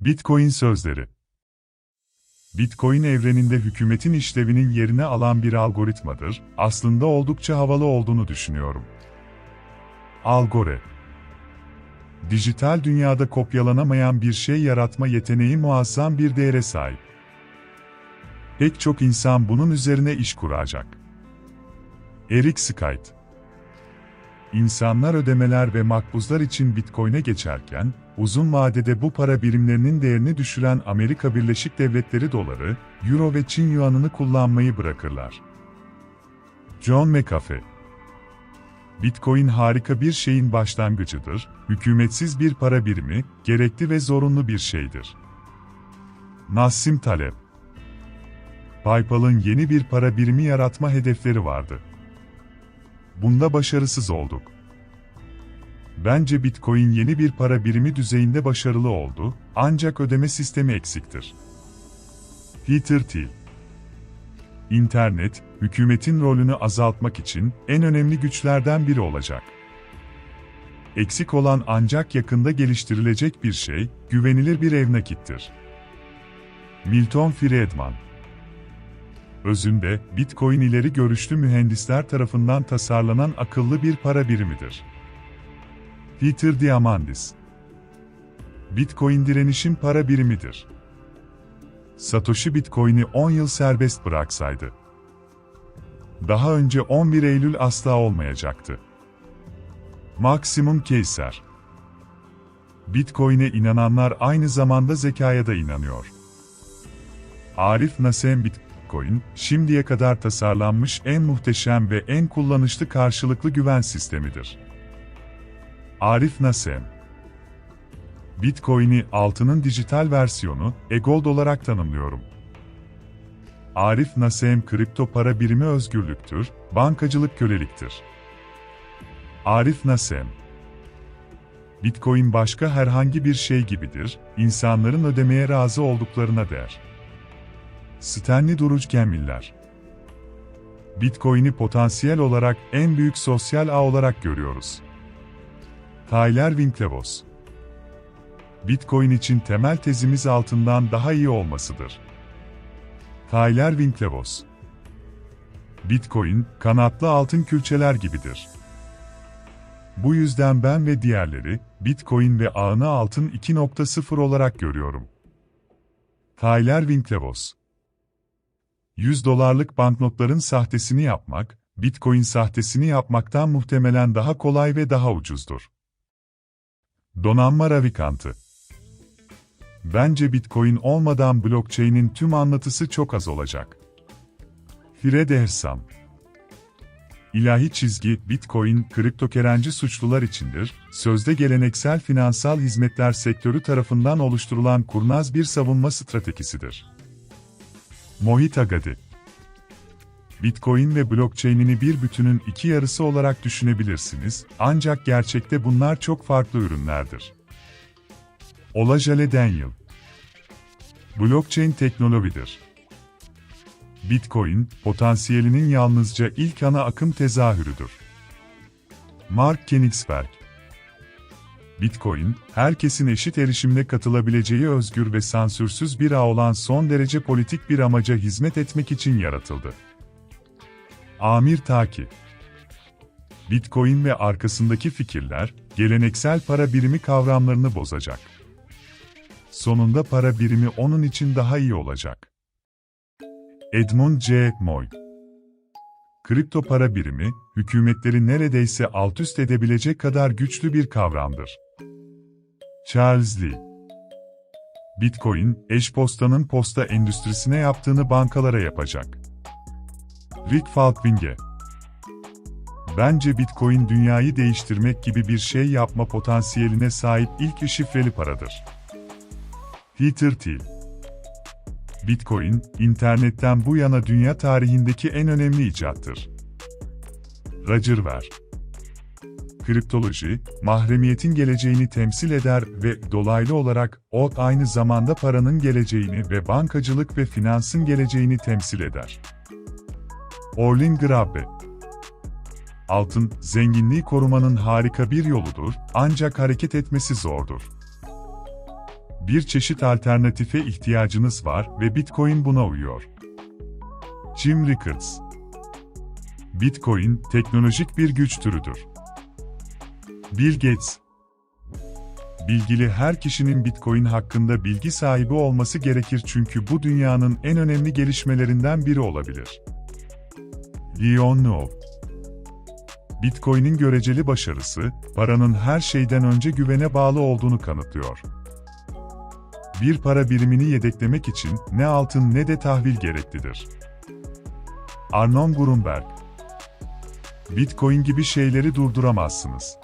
Bitcoin sözleri Bitcoin evreninde hükümetin işlevinin yerine alan bir algoritmadır, aslında oldukça havalı olduğunu düşünüyorum. Algore Dijital dünyada kopyalanamayan bir şey yaratma yeteneği muazzam bir değere sahip. Pek çok insan bunun üzerine iş kuracak. Eric Skite İnsanlar ödemeler ve makbuzlar için Bitcoin'e geçerken, uzun vadede bu para birimlerinin değerini düşüren Amerika Birleşik Devletleri doları, Euro ve Çin yuanını kullanmayı bırakırlar. John McAfee Bitcoin harika bir şeyin başlangıcıdır, hükümetsiz bir para birimi, gerekli ve zorunlu bir şeydir. Nassim Taleb PayPal'ın yeni bir para birimi yaratma hedefleri vardı. Bunda başarısız olduk. Bence Bitcoin yeni bir para birimi düzeyinde başarılı oldu, ancak ödeme sistemi eksiktir. Peter Thiel İnternet, hükümetin rolünü azaltmak için en önemli güçlerden biri olacak. Eksik olan ancak yakında geliştirilecek bir şey, güvenilir bir ev nakittir. Milton Friedman Özünde, Bitcoin ileri görüşlü mühendisler tarafından tasarlanan akıllı bir para birimidir. Peter Diamandis Bitcoin direnişin para birimidir. Satoshi Bitcoin'i 10 yıl serbest bıraksaydı. Daha önce 11 Eylül asla olmayacaktı. Maksimum Keyser Bitcoin'e inananlar aynı zamanda zekaya da inanıyor. Arif Nasem Bitcoin, şimdiye kadar tasarlanmış en muhteşem ve en kullanışlı karşılıklı güven sistemidir. Arif Nasem Bitcoin'i altının dijital versiyonu, e-gold olarak tanımlıyorum. Arif Nasem kripto para birimi özgürlüktür, bankacılık köleliktir. Arif Nasem Bitcoin başka herhangi bir şey gibidir, insanların ödemeye razı olduklarına der. Stanley Duruç Gemiller Bitcoin'i potansiyel olarak en büyük sosyal ağ olarak görüyoruz. Tyler Winklevoss Bitcoin için temel tezimiz altından daha iyi olmasıdır. Tyler Winklevoss Bitcoin, kanatlı altın külçeler gibidir. Bu yüzden ben ve diğerleri, Bitcoin ve ağını altın 2.0 olarak görüyorum. Tyler Winklevoss 100 dolarlık banknotların sahtesini yapmak, Bitcoin sahtesini yapmaktan muhtemelen daha kolay ve daha ucuzdur. Donanma Ravikantı Bence Bitcoin olmadan blockchain'in tüm anlatısı çok az olacak. Fred Ehrsam İlahi çizgi, Bitcoin, kriptokerenci suçlular içindir, sözde geleneksel finansal hizmetler sektörü tarafından oluşturulan kurnaz bir savunma stratejisidir. Mohit Agadi Bitcoin ve blockchain'ini bir bütünün iki yarısı olarak düşünebilirsiniz, ancak gerçekte bunlar çok farklı ürünlerdir. Olajale Daniel Blockchain teknolojidir. Bitcoin, potansiyelinin yalnızca ilk ana akım tezahürüdür. Mark Kenigsberg Bitcoin, herkesin eşit erişimle katılabileceği özgür ve sansürsüz bir ağ olan son derece politik bir amaca hizmet etmek için yaratıldı. Amir Taki Bitcoin ve arkasındaki fikirler, geleneksel para birimi kavramlarını bozacak. Sonunda para birimi onun için daha iyi olacak. Edmund C. Moy Kripto para birimi, hükümetleri neredeyse alt üst edebilecek kadar güçlü bir kavramdır. Charles Lee Bitcoin, eş postanın posta endüstrisine yaptığını bankalara yapacak. Rick Falkvinge Bence Bitcoin dünyayı değiştirmek gibi bir şey yapma potansiyeline sahip ilk şifreli paradır. Peter Thiel Bitcoin, internetten bu yana dünya tarihindeki en önemli icattır. Roger Ver Kriptoloji, mahremiyetin geleceğini temsil eder ve dolaylı olarak o aynı zamanda paranın geleceğini ve bankacılık ve finansın geleceğini temsil eder. Orlin Grabbe Altın, zenginliği korumanın harika bir yoludur, ancak hareket etmesi zordur. Bir çeşit alternatife ihtiyacınız var ve Bitcoin buna uyuyor. Jim Rickards Bitcoin, teknolojik bir güç türüdür. Bill Gates Bilgili her kişinin Bitcoin hakkında bilgi sahibi olması gerekir çünkü bu dünyanın en önemli gelişmelerinden biri olabilir. Leon Now Bitcoin'in göreceli başarısı, paranın her şeyden önce güvene bağlı olduğunu kanıtlıyor. Bir para birimini yedeklemek için ne altın ne de tahvil gereklidir. Arnon Grunberg Bitcoin gibi şeyleri durduramazsınız.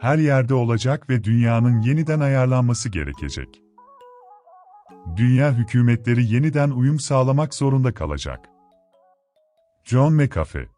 Her yerde olacak ve dünyanın yeniden ayarlanması gerekecek. Dünya hükümetleri yeniden uyum sağlamak zorunda kalacak. John McAfee